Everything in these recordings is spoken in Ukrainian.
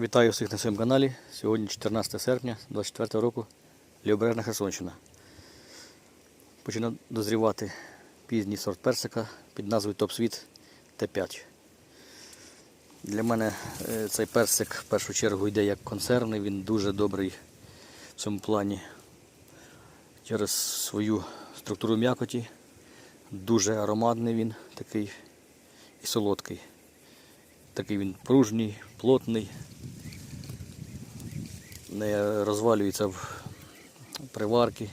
Вітаю всіх на своєму каналі. Сьогодні 14 серпня 24 року Лівобережна Херсонщина. Починав дозрівати пізній сорт персика під назвою Топсвіт Т5. Для мене е, цей персик в першу чергу йде як консервний, він дуже добрий в цьому плані через свою структуру м'якоті. Дуже ароматний він такий і солодкий. Такий він пружній, плотний, не розвалюється в приварки.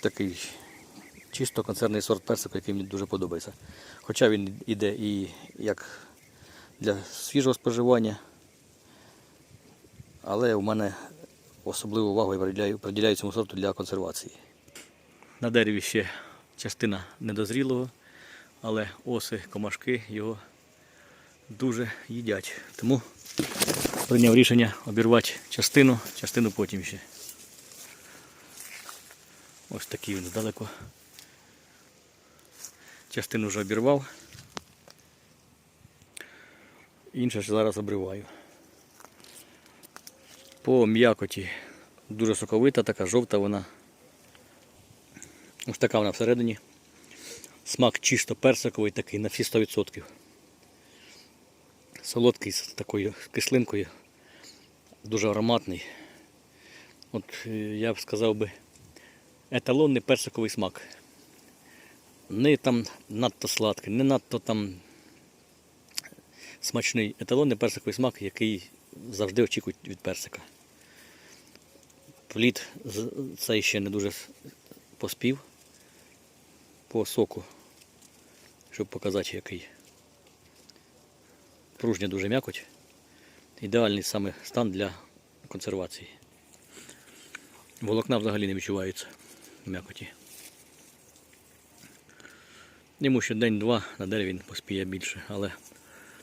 Такий чисто концерний сорт персику, який мені дуже подобається. Хоча він іде і як для свіжого споживання, але у мене особливу увагу я приділяю, цьому сорту для консервації. На дереві ще частина недозрілого, але оси, комашки його дуже їдять. Тому прийняв рішення обірвати частину, частину потім ще. Ось такий він здалеку. Частину вже обірвав. Інше ж зараз обриваю. По м'якоті дуже соковита, така жовта вона. Ось така вона всередині. Смак чисто персиковий такий на всі 100%. Солодкий з такою кислинкою, дуже ароматний. От е, я б сказав би еталонний персиковий смак. Не там надто сладкий, не надто там смачний еталонний персиковий смак, який завжди очікують від персика. Плід цей ще не дуже поспів по соку, щоб показати який. Пружня дуже м'якоть. Ідеальний саме стан для консервації. Волокна взагалі не відчуваються в м'якоті. Йому ще день-два на дереві він поспіє більше, але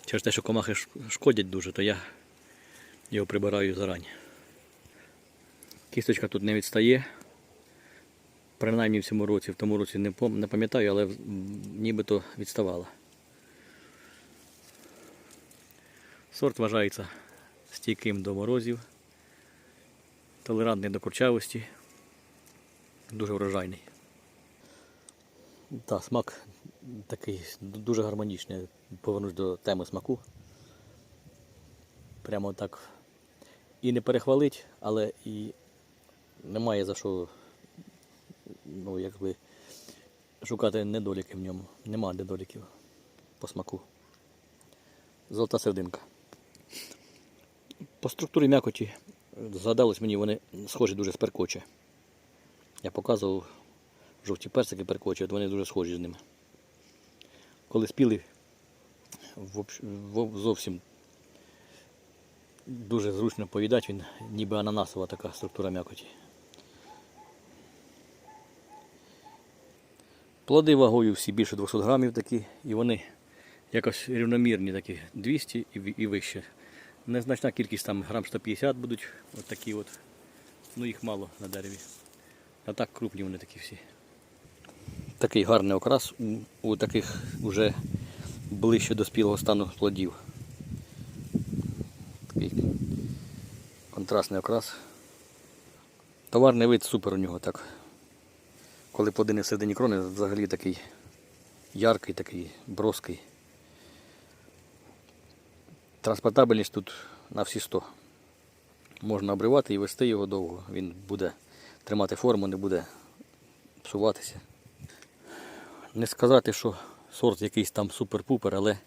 через те, що комахи шкодять дуже, то я його прибираю зарані. Кісточка тут не відстає. Принаймні в цьому році, в тому році не пам'ятаю, але нібито відставала. Сорт вважається стійким до морозів, толерантний до курчавості, дуже врожайний. Так, смак такий дуже гармонічний. Повернусь до теми смаку. Прямо так і не перехвалить, але і немає за що ну, якби, шукати недоліки в ньому. Нема недоліків по смаку. Золота серединка. По структурі м'якоті згадалось мені, вони схожі дуже з перкоче. Я показував жовті персики перкоче, от вони дуже схожі з ними. Коли спіли, зовсім дуже зручно поїдати, він ніби ананасова така структура м'якоті. Плоди вагою всі більше 200 грамів такі, і вони якось рівномірні такі, 200 і вище. Незначна кількість там грам 150 будуть, от такі от. Ну їх мало на дереві. А так крупні вони такі всі. Такий гарний окрас у, у таких вже ближче до спілого стану плодів. Такий контрастний окрас. Товарний вид супер у нього так. Коли плоди не всередині крони, взагалі такий яркий, такий броский. Транспортабельність тут на всі 100. Можна обривати і вести його довго. Він буде тримати форму, не буде псуватися. Не сказати, що сорт якийсь там супер-пупер, але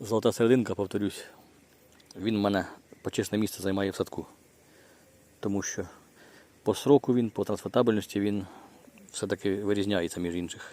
золота серединка, повторюсь, він в мене почесне місце займає в садку. Тому що по сроку він, по транспортабельності він все-таки вирізняється між інших.